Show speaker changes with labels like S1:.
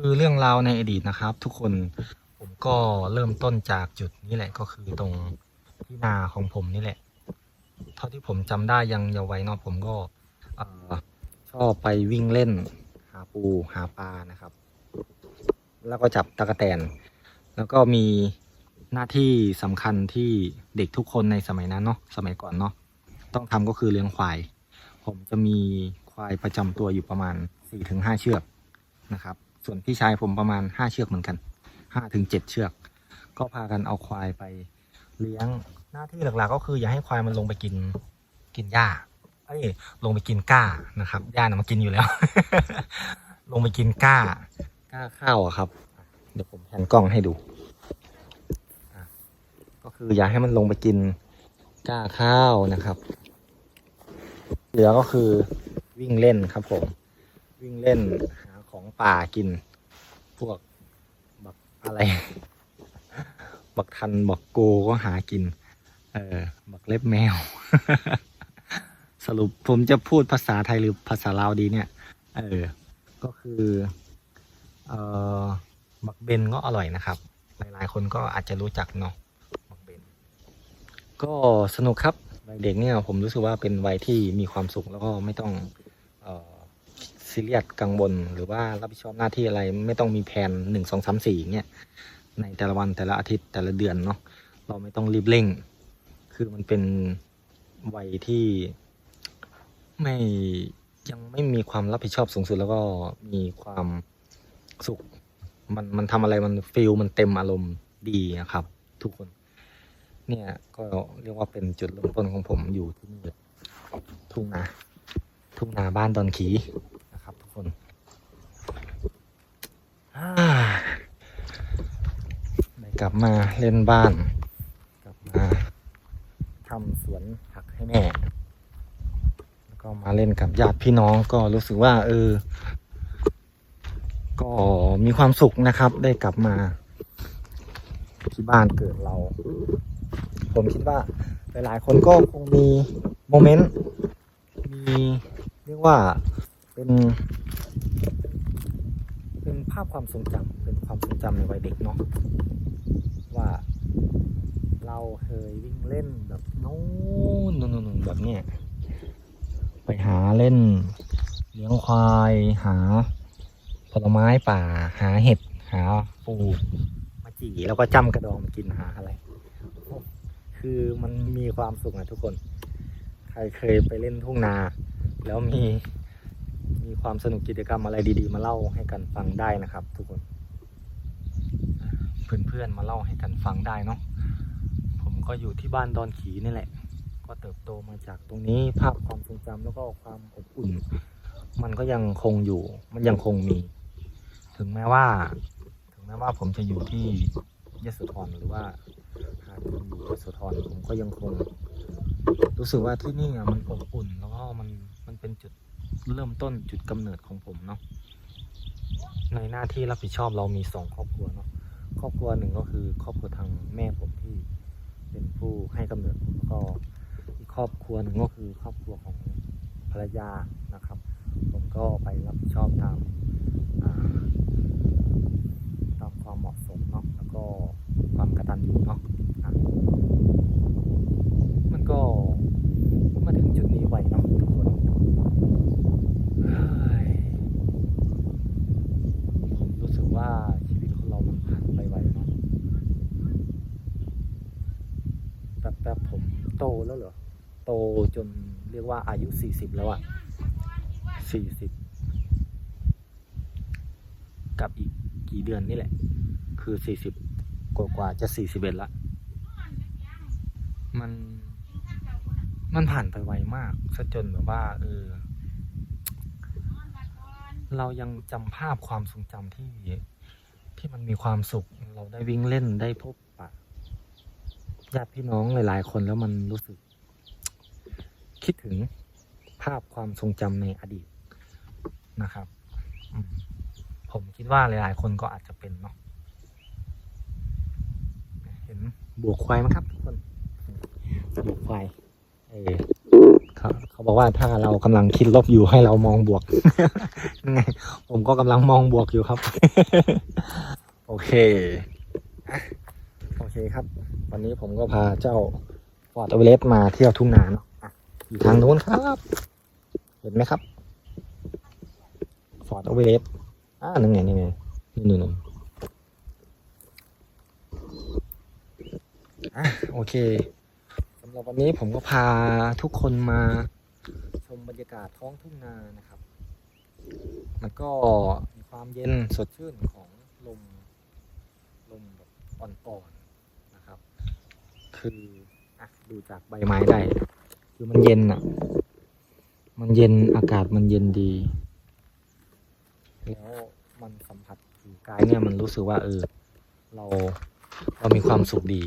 S1: คือเรื่องราวในอดีตนะครับ ทุกคนผมก็เริ่มต้นจากจุดนี้แหละก็คือตรงที่นาของผมนี่แหละ เท่าที่ผมจำได้ยังเยาว์วัยเนาะผมก็ชอบไปวิ่งเล่น หาปูหาปลานะครับ แล้วก็จับตะกแตน แล้วก็มีหน้าที่สำคัญที่เด็กทุกคนในสมัยนั้นเนาะสมัยก่อนเนาะต้องทำก็คือเลี้ยงควาย ผมจะมีควายประจำตัวอยู่ประมาณ4-5ถึงเชือกนะครับ ส่วนพี่ชายผมประมาณ5เชือกเหมือนกัน5ถึง7เชือก ก็พากันเอาควายไปเลี้ยงหน้าที่หลักๆก็คืออย่าให้ควายมันลงไปกินกินหญ้าเอ้ยลงไปกินก้านะครับหญ้านะมันกินอยู่แล้ว ลงไปกินก้าก้าข้าวอะครับ เดี๋ยวผมแผนกล้องให้ดูก็คืออย่าให้มันลงไปกินก้าข้าวนะครับเหลือก็คือวิ่งเล่นครับผม วิ่งเล่นหา ของป่ากิน พวกบักอะไร บักทันบักโกก็หากิน เออ บักเล็บแมว สรุปผมจะพูดภาษาไทยหรือภาษาลาวดีเนี่ย เออ ก็คือเออบักเบนก็อร่อยนะครับ หลายๆ คนก็อาจจะรู้จักเนาะบักเบน ก็สนุกครับวัยเด็กเนี่ยผมรู้สึกว่าเป็นวัยที่มีความสุขแล้วก็ไม่ต้อง ซีเรียสกังวลหรือว่ารับผิดชอบหน้าที่อะไรไม่ต้องมีแผนหนึ่งสองสามสี่เนี่ยในแต่ละวันแต่ละอาทิตย์แต่ละเดือนเนาะเราไม่ต้องรีบเร่ง คือมันเป็นวัยที่ไม่ยังไม่มีความรับผิดชอบสูงสุดแล้วก็มีความสุข มันมันทำอะไรมันฟิลมันเต็มอารมณ์ดีนะครับ ทุกคน เนี่ยก็เรียกว่าเป็นจุดเริ่มต้นของผมอยู่ที่นี่ทุ่งนาทุ่งนาบ้านดอนขี ครับทุกคนอ่าได้กลับมาเล่นบ้าน กลับมาทำสวนผักให้แม่ แล้วก็มาเล่นกับญาติพี่น้องก็รู้สึกว่า เออ ก็มีความสุขนะครับ ได้กลับมา ที่บ้านเกิดเรา ผมคิดว่า หลายๆ คนก็คงมีโมเมนต์ มีเรียกว่าเป็นเป็นภาพความทรงจำเป็นความทรงจำในวัยเด็กเนาะว่าเราเคยวิ่งเล่นแบบนู้นนู่นนู่นแบบเนี้ยไปหาเล่น เลี้ยงควายหาผลไม้ป่า หาเห็ดหาปูมาจีแล้วก็จ้ำกระดองมากินหาอะไร คือมันมีความสุขอะทุกคน ใครเคยไปเล่นทุ่งนา แล้วมี มีความสนุกกิจกรรมอะไรดีๆ มาเล่าให้กันฟังได้นะครับ ทุกคนเพื่อนๆมาเล่าให้กันฟังได้เนาะผมก็อยู่ที่บ้านดอนขีนี่แหละ ก็เติบโตมาจากตรงนี้ภาพความทรงจำแล้วก็ความอบอุ่น มันก็ยังคงอยู่ มันยังคงมี ถึงแม้ว่า ถึงแม้ว่าผมจะอยู่ที่ยโสธรหรือว่าหากินอยู่ยโสธรผมก็ยังคง รู้สึกว่าที่นี่อะมันอบอุ่นแล้วก็มันมันเป็นจุด เริ่มต้นจุดกำเนิดของผมเนาะในหน้าที่รับผิดชอบเรามีสองครอบครัวเนาะครอบครัวหนึ่งก็คือครอบครัวทางแม่ผมที่เป็นผู้ให้กำเนิดผมแล้วก็อีกครอบครัวหนึ่งก็คือครอบครัวของภรรยานะครับ ผมก็ไปรับผิดชอบตามอ่าตามความเหมาะสมเนาะแล้วก็ความกตัญญูเนาะอะมันก็มาถึงจุดนี้ไวเนาะทุกคนเฮ้ยผมรู้สึกว่าชีวิตของเรามันผ่านไปไวเนาะแป๊บๆผมโตแล้วเหรอ โต จนเรียกว่าอายุสี่สิบแล้วอะสี่สิบกับอีกกี่เดือนนี่แหละ คือสี่สิบกว่าๆจะสี่สิบเอ็ดละ มัน มันผ่านไปไวมากซะจนแบบว่าเออเรายังจำภาพความทรงจำที่ที่มันมีความสุข เราได้วิ่งเล่นได้พบปะญาติพี่น้องหลาย ๆ คนแล้วมันรู้สึก คิดถึงภาพความทรงจำในอดีตนะครับ ผมคิดว่าหลาย ๆ คนก็อาจจะเป็นเนาะเห็นบวกควายไหมครับทุกคนบวกควายเออเขาบเขาบอกว่าถ้าเรากำลังคิดลบอยู่ให้เรามองบวกไงผมก็กำลังมองบวกอยู่ครับ โอเคโอเคครับ วันนี้ผมก็พาเจ้าฟอร์ดเวเลสมาเที่ยวทุ่งนาเนาะ อยู่ทางนู้นครับ เห็นไหมครับฟอร์ดเวเลสอ่านั่นไงนี่ไงนี่นู่นนู่นอะโอเคสำหรับวันนี้ผมก็พาทุกคนมาชมบรรยากาศท้องทุ่งนานะครับ มันก็มีความเย็นสดชื่นของลมลมแบบอ่อนๆนะครับ คืออะดูจากใบไม้ได้ คือมันเย็นอะ มันเย็นอากาศมันเย็นดี แล้วมันสัมผัสผิวกายเนี่ยมันรู้สึกว่าเออ เราเรามีความสุขดี